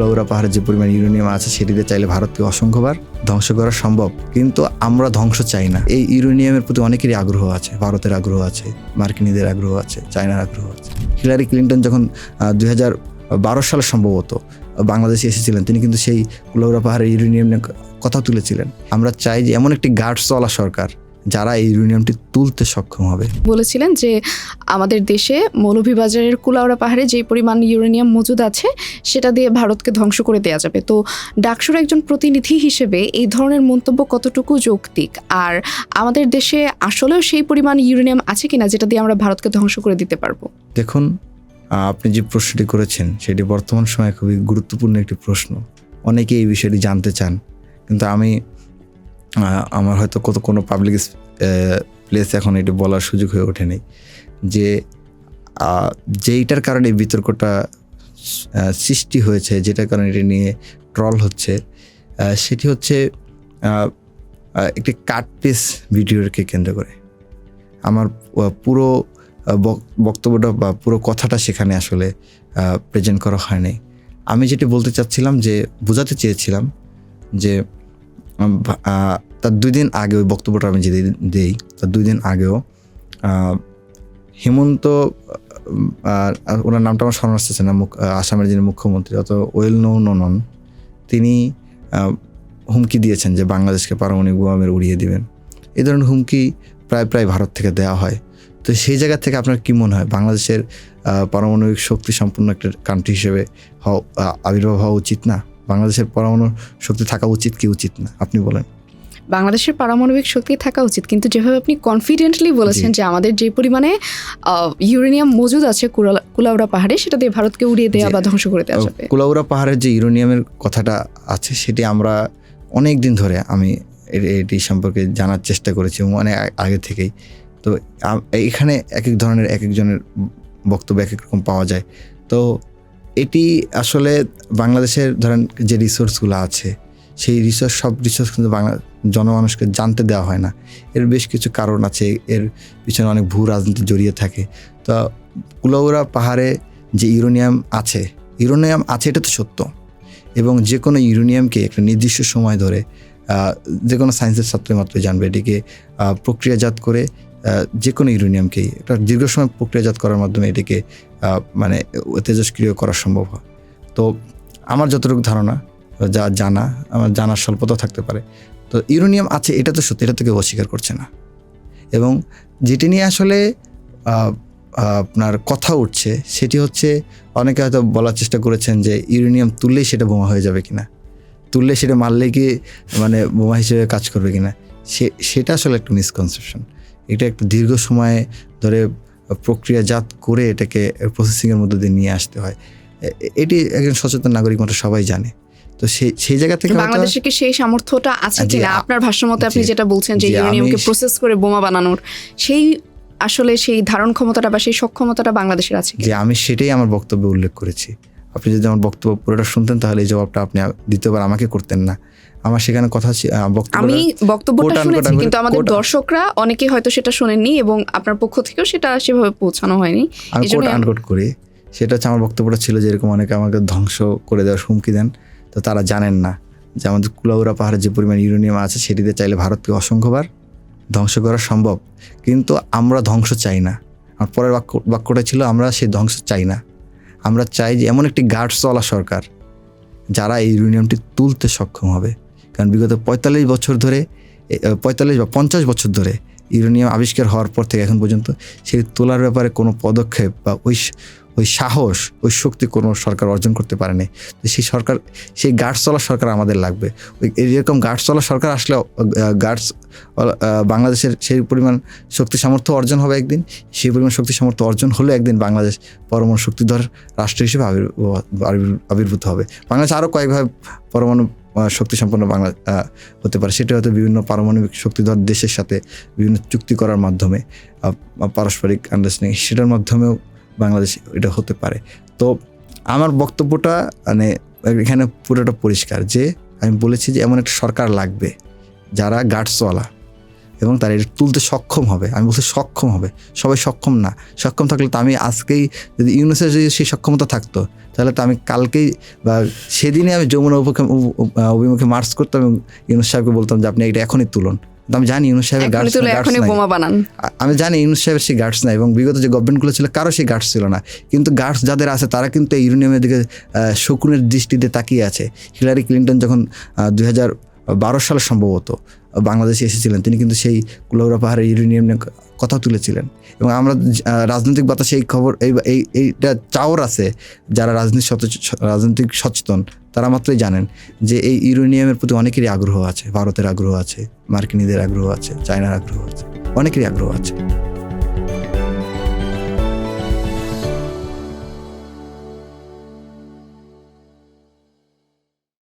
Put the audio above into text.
কুলাউড়া পাহাড়ে যে পরিমাণ ইউরেনিয়াম আছে সেটিতে চাইলে ভারতকে অসংখ্যবার ধ্বংস করা সম্ভব। কিন্তু আমরা ধ্বংস চাই না। এই ইউরেনিয়ামের প্রতি অনেকেরই আগ্রহ আছে, ভারতের আগ্রহ আছে, মার্কিনীদের আগ্রহ আছে, চায়নার আগ্রহ আছে। হিলারি ক্লিন্টন যখন দুই বারো সালে সম্ভবত বাংলাদেশে এসেছিলেন, তিনি কিন্তু সেই কুলাউড়া পাহাড়ের ইউরেনিয়াম নিয়ে কথা তুলেছিলেন। আমরা চাই যে এমন একটি গার্ডস চলা সরকার যারা এই ইউরেনিয়ামটি তুলতে সক্ষম হবে। বলেছিলেন যে আমাদের দেশে মৌলভীবাজারের কুলাউড়া পাহাড়ে যে পরিমাণ ইউরেনিয়াম মজুদ আছে সেটা দিয়ে ভারতকে ধ্বংস করে দেওয়া যাবে। তো ডাকসুর একজন প্রতিনিধি হিসেবে এই ধরনের মন্তব্য কতটুকু যৌক্তিক? আর আমাদের দেশে আসলেও সেই পরিমাণ ইউরেনিয়াম আছে কিনা যেটা দিয়ে আমরা ভারতকে ধ্বংস করে দিতে পারব? দেখুন আপনি যে প্রশ্নটি করেছেন সেটি বর্তমান সময়ে খুবই গুরুত্বপূর্ণ একটি প্রশ্ন। অনেকে এই বিষয়টি জানতে চান কিন্তু আমি আমার হয়তো কত কোনো পাবলিক প্লেসে এখন এটি বলার সুযোগ হয়ে ওঠেনি। যে যেইটার কারণে বিতর্কটা সৃষ্টি হয়েছে, যেটার কারণে এটি নিয়ে ট্রল হচ্ছে সেটি হচ্ছে একটি কাট পিস ভিডিওকে কেন্দ্র করে। আমার পুরো বক্তব্যটা বা পুরো কথাটা সেখানে আসলে প্রেজেন্ট করা হয়নি। আমি যেটি বলতে চাচ্ছিলাম যে, বোঝাতে চেয়েছিলাম যে তার দুই দিন আগে ওই বক্তব্যটা আমি যে দিই, তার দুই দিন আগেও হেমন্ত ওনার নামটা আমার স্মরণ আসতেছে না, মুখ- আসামের যিনি মুখ্যমন্ত্রী অত ওয়েল নো নন, তিনি হুমকি দিয়েছেন যে বাংলাদেশকে পারমাণবিক বোমামের উড়িয়ে দিবেন। এই ধরনের হুমকি প্রায় প্রায় ভারত থেকে দেওয়া হয়। তো সেই জায়গা থেকে আপনার কী মনে হয়? বাংলাদেশের পারমাণবিক শক্তি সম্পন্ন একটা কান্ট্রি হিসেবে আবির্ভাব হওয়া উচিত না? বাংলাদেশের পরমাণু শক্তি থাকা উচিত কি উচিত না? আপনি বলেন। বাংলাদেশের পারমাণবিক শক্তি থাকা উচিত কিন্তু যেভাবে আপনি কনফিডেন্টলি বলেছেন যে আমাদের যে পরিমাণে ইউরেনিয়াম মজুদ আছে কুলা- কুলাউড়া পাহাড়ে সেটা দিয়ে ভারতকে উড়িয়ে দেওয়া। বা ধ্বংস করে দেওয়া যাবে। কুলাউড়া পাহাড়ের যে ইউরেনিয়ামের কথাটা আছে সেটি আমরা অনেক দিন ধরে আমি এটি সম্পর্কে জানার চেষ্টা করেছি অনেক আগে থেকেই। তো এখানে এক এক ধরনের এক একজনের বক্তব্য এক এক রকম পাওয়া যায়। তো এটি আসলে বাংলাদেশের ধরেন যে রিসোর্সগুলো আছে, সেই রিসোর্স সব রিসোর্স কিন্তু বাংলা জনমানুষকে জানতে দেওয়া হয় না। এর বেশ কিছু কারণ আছে, এর পিছনে অনেক ভূ রাজনীতি জড়িয়ে থাকে। তো কুলাউড়া পাহাড়ে যে ইউরেনিয়াম আছে ইউরেনিয়াম আছে এটা তো সত্য। এবং যে কোনো ইউরেনিয়ামকে একটা নির্দিষ্ট সময় ধরে যে কোনো সায়েন্সের ছাত্র মাত্র জানবে। এটিকে প্রক্রিয়াজাত করে যে কোনো ইউরেনিয়ামকেই একটা দীর্ঘ সময় প্রক্রিয়াজাত করার মাধ্যমে এটিকে মানে তেজস্ক্রিয় করা সম্ভব হয়। তো আমার যতটুকু ধারণা, যা জানা, আমার জানার স্বল্পতাও থাকতে পারে। তো ইউরেনিয়াম আছে, এটা তো সত্যি, এটা তো কেউ অস্বীকার করছে না। এবং যেটি নিয়ে আসলে আপনার কথা উঠছে, সেটি হচ্ছে, অনেকে হয়তো বলার চেষ্টা করেছেন যে ইউরেনিয়াম তুললেই সেটা বোমা হয়ে যাবে কিনা? তুললে সেটা মারলে কি মানে বোমা হিসেবে কাজ করবে কিনা? সে, সেটা আসলে একটা মিসকনসেপশন এটা একটা দীর্ঘ সময় ধরে প্রক্রিয়াজাত করে এটাকে প্রসেসিংয়ের মধ্যে দিয়ে নিয়ে আসতে হয়। এটি একজন সচেতন নাগরিক মতো সবাই জানে। তো সেই সেই জায়গা থেকে হয়তো- বাংলাদেশে কি সেই সামর্থ্যটা আছে কিনা? আপনার ভাষ্যমতে আপনি যেটা বলছেন যে ইউরেনিয়ামকে প্রসেস করে বোমা বানানোর সেই আসলে সেই ধারণ ক্ষমতাটা বা সেই সক্ষমতাটা বাংলাদেশের আছে যে আমি সেটাই আমার বক্তব্যে উল্লেখ করেছি। আপনি যদি আমার বক্তব্য পুরোটা শুনতেন তাহলে এই জবাবটা আপনি দ্বিতীয়বার আমাকে করতেন না। আমার সেখানে কথা আমি বক্তব্যটা শুনেছি কিন্তু আমাদের দর্শকরা অনেকে হয়তো সেটা শোনেননি এবং আপনার পক্ষ থেকেও সেটা সেভাবে পৌঁছানো হয়নি। আমি কোট আনকোট করি। সেটা হচ্ছে আমার বক্তব্যটা ছিল যে এরকম অনেকে আমাকে ধ্বংস করে দেওয়ার হুমকি দেন তো তারা জানেন না। যে আমাদের কুলাউরা পাহাড়ে যে পরিমাণ ইউরেনিয়াম আছে সেটিতে চাইলে ভারতকে অসংখ্যবার ধ্বংস করা সম্ভব। কিন্তু আমরা ধ্বংস চাই না। আর পরের বাক্য বাক্যটা ছিল আমরা সেই ধ্বংস চাই না। আমরা চাই যে এমন একটি গার্ড চলা সরকার যারা এই ইউরেনিয়ামটি তুলতে সক্ষম হবে। কারণ বিগত পঁয়তাল্লিশ বছর ধরে পঁয়তাল্লিশ বা পঞ্চাশ বছর ধরে ইউরেনিয়াম আবিষ্কার হওয়ার পর থেকে এখন পর্যন্ত সেই তোলার ব্যাপারে কোনো পদক্ষেপ বা ওই ওই সাহস, ওই শক্তি কোনো সরকার অর্জন করতে পারেনি। তো সেই সরকার, সেই গার্ডস চলা সরকার আমাদের লাগবে। ওই এরকম গার্ডস চলা সরকার আসলে গার্ডস বাংলাদেশের সেই পরিমাণ শক্তি সামর্থ্য অর্জন হবে একদিন, সেই পরিমাণ শক্তি সামর্থ্য অর্জন হলে একদিন বাংলাদেশ পরমাণু শক্তিধর রাষ্ট্র হিসেবে আবির- আবির- আবির্ভূত হবে। বাংলাদেশ আরও কয়েকভাবে পরমাণু আহ, শক্তি সম্পন্ন বাংলা হতে পারে। সেটা হয়তো বিভিন্ন পারমাণবিক শক্তিধর দেশের সাথে বিভিন্ন চুক্তি করার মাধ্যমে পারস্পরিক আন্ডারস্ট্যান্ডিং সেটার মাধ্যমেও বাংলাদেশ এটা হতে পারে। তো আমার বক্তব্যটা মানে এখানে পুরোটা পরিষ্কার যে আমি বলেছি যে এমন একটা সরকার লাগবে যারা গার্ডসওয়ালা এবং তারা এটা তুলতে সক্ষম হবে। আমি বলছি সক্ষম হবে। সবাই সক্ষম না। সক্ষম থাকলে তো আমি আজকেই যদি ইউনুসের যদি সেই সক্ষমতা থাকতো তাহলে তো আমি কালকেই বা সেদিনই আমি যমুনা অভিমুখে মার্চ করতাম এবং ইউনুস সাহেবকে বলতাম যে আপনি এটা এখনই তুলুন। তো আমি জানি ইউনুস সাহেবের গার্ডস বোমা বানান। আমি জানি ইউনুস সাহেবের সেই গার্ডস নাই এবং বিগত যে গভর্নমেন্টগুলো ছিল কারও সেই গার্ডস ছিল না। কিন্তু গার্ডস যাদের আছে তারা কিন্তু এই ইউরেনিয়ামের দিকে শকুনের দৃষ্টিতে তাকিয়ে আছে। হিলারি ক্লিন্টন যখন দুই হাজার বারো সালে সম্ভবত বাংলাদেশে এসেছিলেন। তিনি কিন্তু সেই কুলাউড়া পাহাড়ের ইউরেনিয়াম নিয়ে কথা তুলেছিলেন। এবং আমরা রাজনৈতিক বাতাসে এই খবর, এই এই, এইটা চাওর আছে, যারা রাজনীতি রাজনৈতিক সচেতন, তারা মাত্রই জানেন যে এই ইউরেনিয়ামের প্রতি অনেকেরই আগ্রহ আছে, ভারতের আগ্রহ আছে, মার্কিনীদের আগ্রহ আছে, চায়নার আগ্রহ আছে, অনেকেরই আগ্রহ আছে।